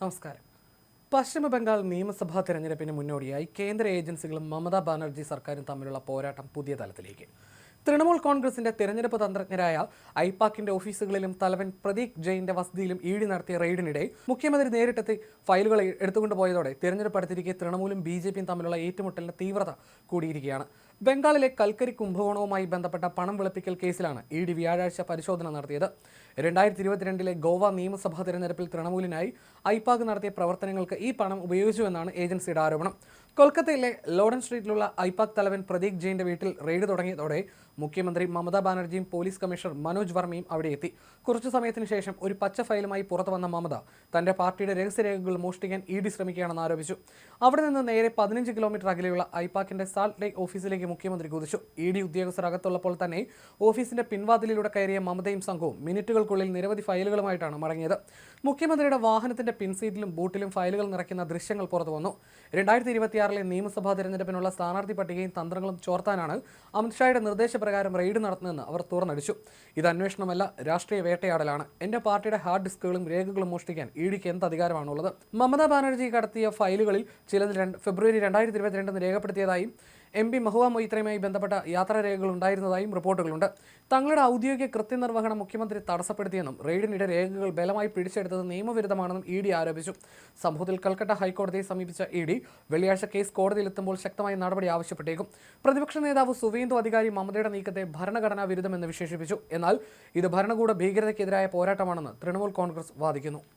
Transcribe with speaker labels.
Speaker 1: നമസ്കാരം. പശ്ചിമ ബംഗാൾ നിയമസഭാ തെരഞ്ഞെടുപ്പിന് മുന്നോടിയായി കേന്ദ്ര ഏജൻസികളും മമതാ ബാനർജി സർക്കാരും തമ്മിലുള്ള പോരാട്ടം പുതിയ തലത്തിലേക്ക്. തൃണമൂൽ കോൺഗ്രസിന്റെ തെരഞ്ഞെടുപ്പ് തന്ത്രജ്ഞരായ ഐപാക്കിന്റെ ഓഫീസുകളിലും തലവൻ പ്രദീപ് ജെയിന്റെ വസതിയിലും ഇ നടത്തിയ റെയ്ഡിനിടെ മുഖ്യമന്ത്രി നേരിട്ടെത്തി ഫയലുകൾ എടുത്തുകൊണ്ടുപോയതോടെ തെരഞ്ഞെടുപ്പ് അടുത്തിരിക്കെ തൃണമൂലും ബി ജെ പിയും തമ്മിലുള്ള ഏറ്റുമുട്ടലിന്റെ തീവ്രത കൂടിയിരിക്കുകയാണ്. ബംഗാളിലെ കൽക്കരി കുംഭകോണവുമായി ബന്ധപ്പെട്ട പണം വെളുപ്പിക്കൽ കേസിലാണ് ഇ ഡി വ്യാഴാഴ്ച പരിശോധന നടത്തിയത്. രണ്ടായിരത്തി ഇരുപത്തിരണ്ടിലെ ഗോവ നിയമസഭാ തെരഞ്ഞെടുപ്പിൽ തൃണമൂലിനായി ഐപാക് നടത്തിയ പ്രവർത്തനങ്ങൾക്ക് ഈ പണം ഉപയോഗിച്ചുവെന്നാണ് ഏജൻസിയുടെ ആരോപണം. കൊൽക്കത്തയിലെ ലോഡൻ സ്ട്രീറ്റിലുള്ള ഐപാക് തലവൻ പ്രദീപ് ജെയിന്റെ വീട്ടിൽ റെയ്ഡ് തുടങ്ങിയതോടെ മുഖ്യമന്ത്രി മമതാ ബാനർജിയും പോലീസ് കമ്മീഷണർ മനോജ് വർമ്മയും അവിടെ എത്തി. കുറച്ചു സമയത്തിന് ശേഷം ഒരു പച്ച ഫയലുമായി പുറത്തു വന്ന മമത തന്റെ പാർട്ടിയുടെ രഹസ്യരേഖകൾ മോഷ്ടിക്കാൻ ഇ ഡി ശ്രമിക്കുകയാണെന്ന് ആരോപിച്ചു. അവിടെ നിന്ന് നേരെ പതിനഞ്ച് കിലോമീറ്റർ അകലെയുള്ള ഐപാക്കിന്റെ സാൾട്ട് ലേക്ക് ഓഫീസിലേക്ക് മുഖ്യമന്ത്രി കുതിച്ചു. ഇ ഡി ഉദ്യോഗസ്ഥർ അകത്തുള്ളപ്പോൾ തന്നെ ഓഫീസിന്റെ പിൻവാതിലിലൂടെ കയറിയ മമതയും സംഘവും മിനിറ്റുകൾക്കുള്ളിൽ നിരവധി ഫയലുകളുമായിട്ടാണ് മടങ്ങിയത്. മുഖ്യമന്ത്രിയുടെ വാഹനത്തിന്റെ പിൻസീറ്റിലും ബൂട്ടിലും ഫയലുകൾ നിറയ്ക്കുന്ന ദൃശ്യങ്ങൾ പുറത്തു വന്നു. രണ്ടായിരത്തി ഇരുപത്തിയാറിലെ നിയമസഭാ തെരഞ്ഞെടുപ്പിനുള്ള സ്ഥാനാർത്ഥി പട്ടികയും തന്ത്രങ്ങളും ചോർത്താനാണ് അമിത്ഷായുടെ നിർദ്ദേശപ്രകാരം റെയ്ഡ് നടത്തുന്നതെന്ന് അവർ തുറന്നടിച്ചു. ഇത് അന്വേഷണമല്ല രാഷ്ട്രീയ വേട്ടയാടലാണ്. എന്റെ പാർട്ടിയുടെ ഹാർഡ് ഡിസ്കുകളും രേഖകളും മോഷ്ടിക്കാൻ ഇ ഡിക്ക് എന്ത് അധികാരമാണുള്ളത്? മമതാ ബാനർജി കടത്തിയ ഫയലുകളിൽ ചിലത് ഫെബ്രുവരി രണ്ടായിരത്തി ഇരുപത്തിരണ്ടെന്ന് രേഖപ്പെടുത്തിയതായും എം പി മഹുവ മൊയ്ത്രയുമായി ബന്ധപ്പെട്ട യാത്രാരേഖകൾ ഉണ്ടായിരുന്നതായും റിപ്പോർട്ടുകളുണ്ട്. തങ്ങളുടെ ഔദ്യോഗിക കൃത്യനിർവഹണം മുഖ്യമന്ത്രി തടസ്സപ്പെടുത്തിയെന്നും റെയ്ഡിനിടെ രേഖകൾ ബലമായി പിടിച്ചെടുത്തത് നിയമവിരുദ്ധമാണെന്നും ഇ ഡി ആരോപിച്ചു. സംഭവത്തിൽ കൽക്കട്ട ഹൈക്കോടതിയെ സമീപിച്ച ഇ ഡി വെള്ളിയാഴ്ച കേസ് കോടതിയിലെത്തുമ്പോൾ ശക്തമായ നടപടി ആവശ്യപ്പെട്ടേക്കും. പ്രതിപക്ഷ നേതാവ് സുവേന്ദു അധികാരി മമതയുടെ നീക്കത്തെ ഭരണഘടനാ വിരുദ്ധമെന്ന് വിശേഷിപ്പിച്ചു. എന്നാൽ ഇത് ഭരണകൂട ഭീകരതയ്ക്കെതിരായ പോരാട്ടമാണെന്ന് തൃണമൂൽ കോൺഗ്രസ് വാദിക്കുന്നു.